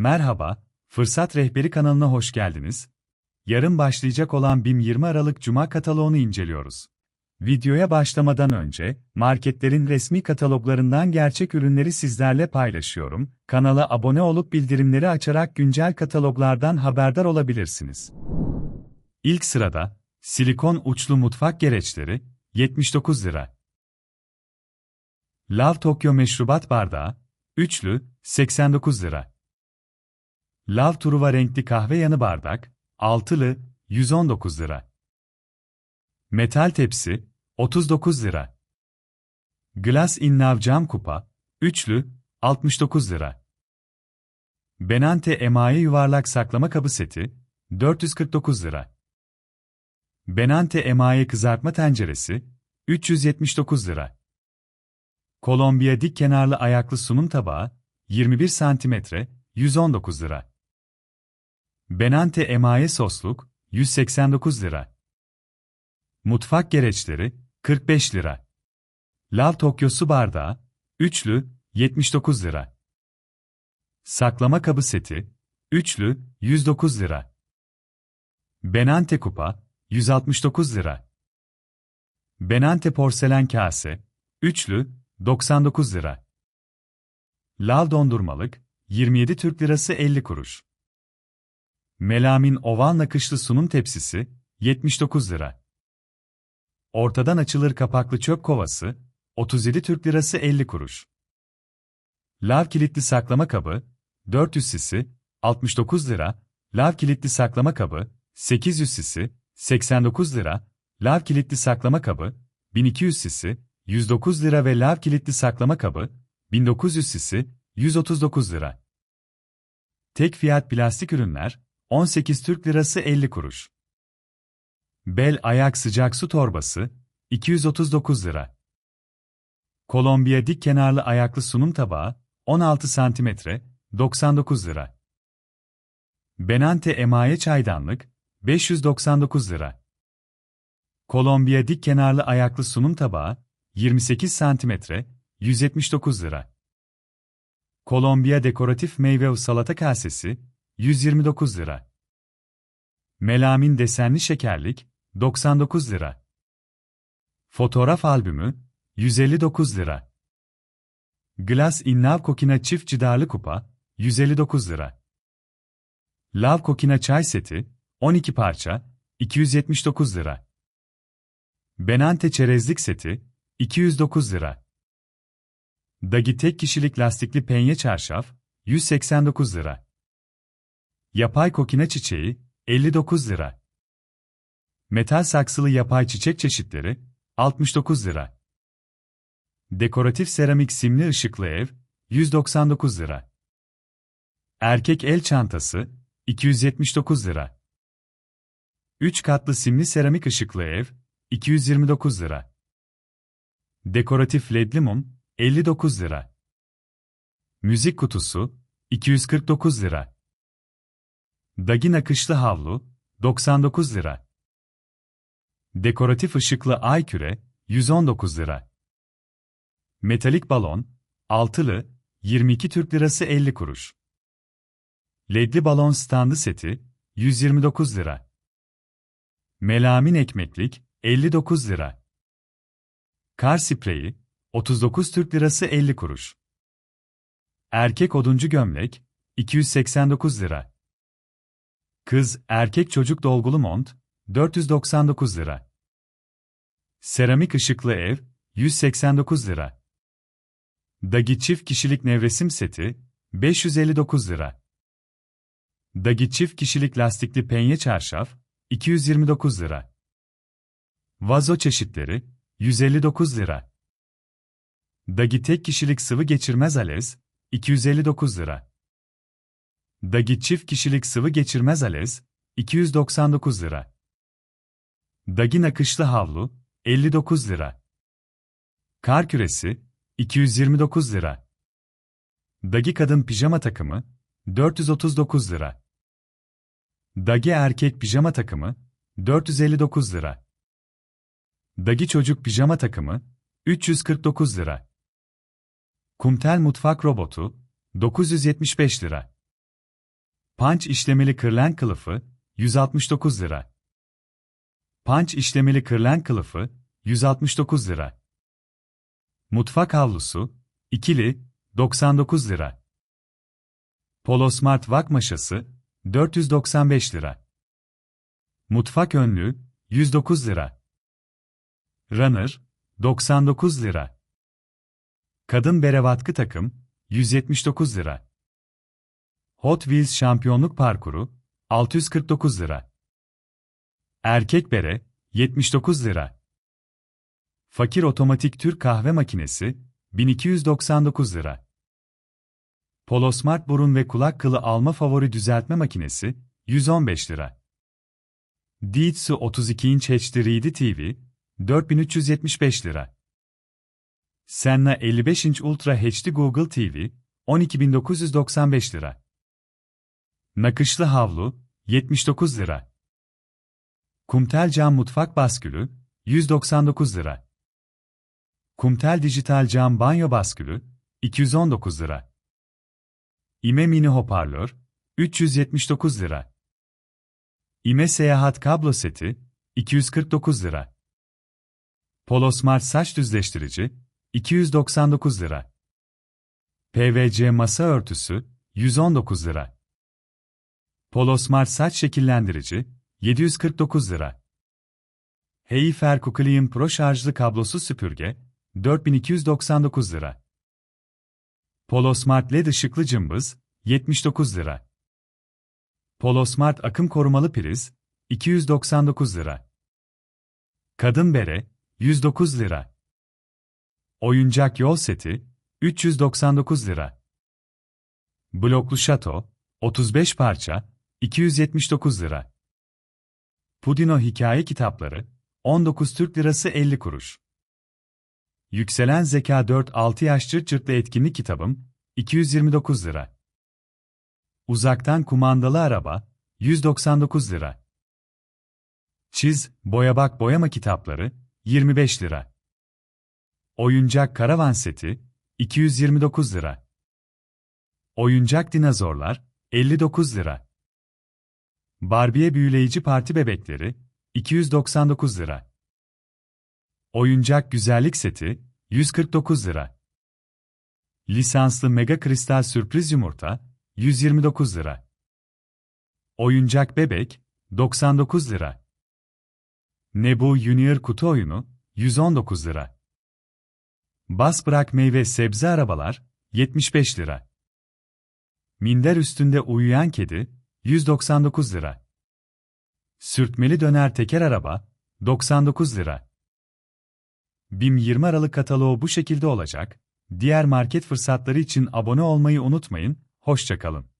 Merhaba, Fırsat Rehberi kanalına hoş geldiniz. Yarın başlayacak olan BİM 20 Aralık Cuma kataloğunu inceliyoruz. Videoya başlamadan önce, marketlerin resmi kataloglarından gerçek ürünleri sizlerle paylaşıyorum. Kanala abone olup bildirimleri açarak güncel kataloglardan haberdar olabilirsiniz. İlk sırada, silikon uçlu mutfak gereçleri, 79 lira. Lav Tokyo meşrubat bardağı, üçlü, 89 lira. Lav Truva renkli kahve yanı bardak, altılı, 119 lira. Metal tepsi, 39 lira. Glass in Now cam kupa, üçlü, 69 lira. Benante emaye yuvarlak saklama kabı seti, 449 lira. Benante emaye kızartma tenceresi, 379 lira. Kolombiya dik kenarlı ayaklı sunum tabağı, 21 santimetre, 119 lira. Benante emaye sosluk, 189 lira. Mutfak gereçleri, 45 lira. Lav Tokyo su bardağı, üçlü, 79 lira. Saklama kabı seti, üçlü, 109 lira. Benante kupa, 169 lira. Benante porselen kase, üçlü, 99 lira. Lav dondurmalık, 27 Türk Lirası 50 kuruş. Melamin oval nakışlı sunum tepsisi, 79 lira. Ortadan açılır kapaklı çöp kovası, 37 Türk Lirası 50 kuruş. Lav kilitli saklama kabı, 400 sisi, 69 lira. Lav kilitli saklama kabı, 800 sisi, 89 lira. Lav kilitli saklama kabı, 1200 sisi, 109 lira ve lav kilitli saklama kabı, 1900 sisi, 139 lira. Tek fiyat plastik ürünler, 18 Türk Lirası 50 kuruş. Bel ayak sıcak su torbası, 239 lira. Kolombiya dik kenarlı ayaklı sunum tabağı, 16 santimetre, 99 lira. Benante emaye çaydanlık, 599 lira. Kolombiya dik kenarlı ayaklı sunum tabağı, 28 santimetre, 179 lira. Kolombiya dekoratif meyve salata kasesi, 129 lira. Melamin desenli şekerlik, 99 lira. Fotoğraf albümü, 159 lira. Glass in Kokina çift cidarlı kupa, 159 lira. Lav Kokina çay seti, 12 parça, 279 lira. Benante çerezlik seti, 209 lira. Dagi tek kişilik lastikli penye çarşaf, 189 lira. Yapay kokina çiçeği, 59 lira. Metal saksılı yapay çiçek çeşitleri, 69 lira. Dekoratif seramik simli ışıklı ev, 199 lira. Erkek el çantası, 279 lira. 3 katlı simli seramik ışıklı ev, 229 lira. Dekoratif ledli mum, 59 lira. Müzik kutusu, 249 lira. Dagi nakışlı havlu, 99 lira. Dekoratif ışıklı ay küre, 119 lira. Metalik balon, altılı, 22 Türk Lirası 50 kuruş. Ledli balon standı seti, 129 lira. Melamin ekmeklik, 59 lira. Kar spreyi, 39 Türk Lirası 50 kuruş. Erkek oduncu gömlek, 289 lira. Kız, erkek çocuk dolgulu mont, 499 lira. Seramik ışıklı ev, 189 lira. Dagi çift kişilik nevresim seti, 559 lira. Dagi çift kişilik lastikli penye çarşaf, 229 lira. Vazo çeşitleri, 159 lira. Dagi tek kişilik sıvı geçirmez alez, 259 lira. Dagi çift kişilik sıvı geçirmez alez, 299 lira. Dagi nakışlı havlu, 59 lira. Kar küresi, 229 lira. Dagi kadın pijama takımı, 439 lira. Dagi erkek pijama takımı, 459 lira. Dagi çocuk pijama takımı, 349 lira. Kumtel mutfak robotu, 975 lira. Punch işlemeli kırlen kılıfı, 169 lira. Punch işlemeli kırlen kılıfı, 169 lira. Mutfak havlusu, ikili, 99 lira. Polo Smart Vak maşası, 495 lira. Mutfak önlüğü, 109 lira. Runner, 99 lira. Kadın bere vatkı takım, 179 lira. Hot Wheels şampiyonluk parkuru, 649 lira. Erkek bere, 79 lira. Fakir otomatik Türk kahve makinesi, 1299 lira. Polo Smart burun ve kulak kılı alma favori düzeltme makinesi, 115 lira. Dietsu 32 inç HD 3D TV, 4375 lira. Senna 55 inç Ultra HD Google TV, 12995 lira. Nakışlı havlu, 79 lira. Kumtel cam mutfak baskülü, 199 lira. Kumtel dijital cam banyo baskülü, 219 lira. İme mini hoparlör, 379 lira. İme seyahat kablo seti, 249 lira. Polo Smart saç düzleştirici, 299 lira. PVC masa örtüsü, 119 lira. Polo Smart saç şekillendirici, 749 lira. Heyfer Kuclean Pro şarjlı kablosuz süpürge, 4299 lira. Polo Smart LED ışıklı cımbız, 79 lira. Polo Smart akım korumalı priz, 299 lira. Kadın bere, 109 lira. Oyuncak yol seti, 399 lira. Bloklu şato, 35 parça, 279 lira. Pudino hikaye kitapları, 19 Türk Lirası 50 kuruş. Yükselen Zeka 4-6 yaş cırt cırtlı etkinlik kitabım, 229 lira. Uzaktan kumandalı araba, 199 lira. Çiz, boya bak boyama kitapları, 25 lira. Oyuncak karavan seti, 229 lira. Oyuncak dinozorlar, 59 lira. Barbie büyüleyici parti bebekleri, 299 lira. Oyuncak güzellik seti, 149 lira. Lisanslı mega kristal sürpriz yumurta, 129 lira. Oyuncak bebek, 99 lira. Nebu Junior kutu oyunu, 119 lira. Bas bırak meyve sebze arabalar, 75 lira. Minder üstünde uyuyan kedi, 199 lira. Sürtmeli döner teker araba, 99 lira. BİM 20 Aralık kataloğu bu şekilde olacak. Diğer market fırsatları için abone olmayı unutmayın, hoşçakalın.